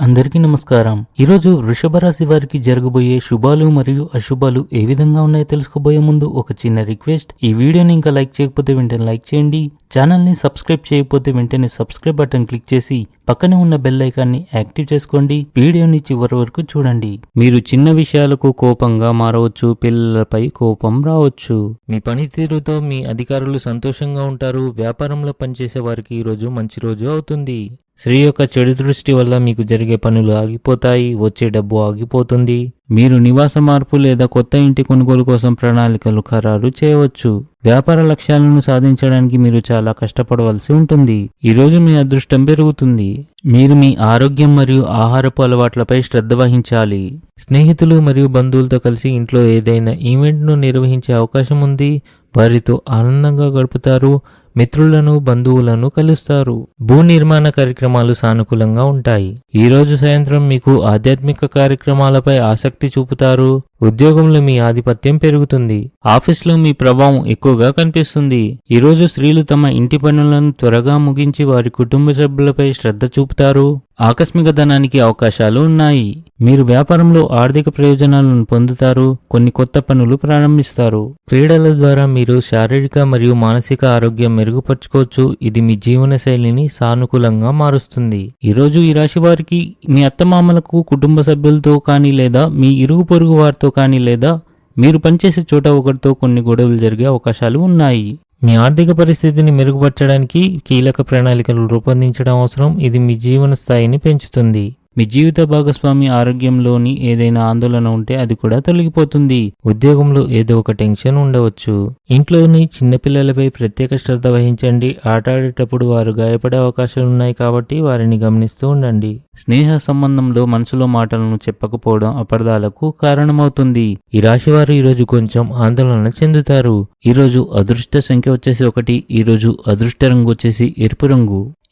అందరికీ నమస్కారం. ఈరోజు వృషభ రాశి వారికి జరగబోయే శుభాలు మరియు అశుభాలు ఏ విధంగా ఉన్నాయో తెలుసుకోబోయే ముందు ఒక చిన్న రిక్వెస్ట్. ఈ వీడియోని ఇంకా లైక్ చేయకపోతే వెంటనే లైక్ చేయండి. ఛానల్ని సబ్స్క్రైబ్ చేయకపోతే వెంటనే సబ్స్క్రైబ్ బటన్ క్లిక్ చేసి పక్కనే ఉన్న బెల్ ఐకాన్ని యాక్టివ్ చేసుకోండి. వీడియోని చివరి వరకు చూడండి. మీరు చిన్న విషయాలకు కోపంగా మారవచ్చు పిల్లలపై కోపం రావచ్చు. మీ పనితీరుతో మీ అధికారులు సంతోషంగా ఉంటారు. వ్యాపారంలో పనిచేసే వారికి ఈరోజు మంచి రోజు అవుతుంది. స్త్రీ యొక్క చెడు దృష్టి వల్ల మీకు జరిగే పనులు ఆగిపోతాయి వచ్చే డబ్బు ఆగిపోతుంది. మీరు నివాస మార్పు లేదా కొత్త ఇంటి కొనుగోలు కోసం ప్రణాళికలు ఖరారు చేయవచ్చు. వ్యాపార లక్ష్యాలను సాధించడానికి మీరు చాలా కష్టపడవలసి ఉంటుంది. ఈరోజు మీ అదృష్టం పెరుగుతుంది. మీరు మీ ఆరోగ్యం మరియు ఆహారపు అలవాట్లపై శ్రద్ధ వహించాలి. స్నేహితులు మరియు బంధువులతో కలిసి ఇంట్లో ఏదైనా ఈవెంట్ను నిర్వహించే అవకాశం ఉంది. వారితో ఆనందంగా గడుపుతారు. మిత్రులను బంధువులను కలుస్తారు. భూ నిర్మాణ కార్యక్రమాలు సానుకూలంగా ఉంటాయి. ఈ రోజు సాయంత్రం మీకు ఆధ్యాత్మిక కార్యక్రమాలపై ఆసక్తి చూపుతారు. ఉద్యోగంలో మీ ఆధిపత్యం పెరుగుతుంది. ఆఫీస్లో మీ ప్రభావం ఎక్కువగా కనిపిస్తుంది. ఈ రోజు స్త్రీలు తమ ఇంటి పనులను త్వరగా ముగించి వారి కుటుంబ సభ్యులపై శ్రద్ధ చూపుతారు. ఆకస్మిక ధనానికి అవకాశాలు ఉన్నాయి. మీరు వ్యాపారంలో ఆర్థిక ప్రయోజనాలను పొందుతారు. కొన్ని కొత్త పనులు ప్రారంభిస్తారు. క్రీడల ద్వారా మీరు శారీరక మరియు మానసిక ఆరోగ్యం మెరుగుపరుచుకోవచ్చు. ఇది మీ జీవన శైలిని సానుకూలంగా మారుస్తుంది. ఈ రోజు ఈ రాశి వారికి మీ అత్తమామలకు కుటుంబ సభ్యులతో కానీ లేదా మీ ఇరుగు పొరుగు వారితో కానీ లేదా మీరు పనిచేసే చోట ఒకరితో కొన్ని గొడవలు జరిగే అవకాశాలు ఉన్నాయి. మీ ఆర్థిక పరిస్థితిని మెరుగుపరచడానికి కీలక ప్రణాళికలు రూపొందించడం అవసరం. ఇది మీ జీవన స్థాయిని పెంచుతుంది. మీ జీవిత భాగస్వామి ఆరోగ్యంలోని ఏదైనా ఆందోళన ఉంటే అది కూడా తొలగిపోతుంది. ఉద్యోగంలో ఏదో ఒక టెన్షన్ ఉండవచ్చు. ఇంట్లోని చిన్నపిల్లలపై ప్రత్యేక శ్రద్ధ వహించండి. ఆట ఆడేటప్పుడు వారు గాయపడే అవకాశాలు ఉన్నాయి కాబట్టి వారిని గమనిస్తూ ఉండండి. స్నేహ సంబంధంలో మనసులో మాటలను చెప్పకపోవడం అపరాధాలకు కారణమవుతుంది. ఈ రాశి వారు ఈరోజు కొంచెం ఆందోళన చెందుతారు. ఈరోజు అదృష్ట సంఖ్య వచ్చేసి ఒకటి ఈరోజు అదృష్ట రంగు వచ్చేసి ఎరుపు రంగు.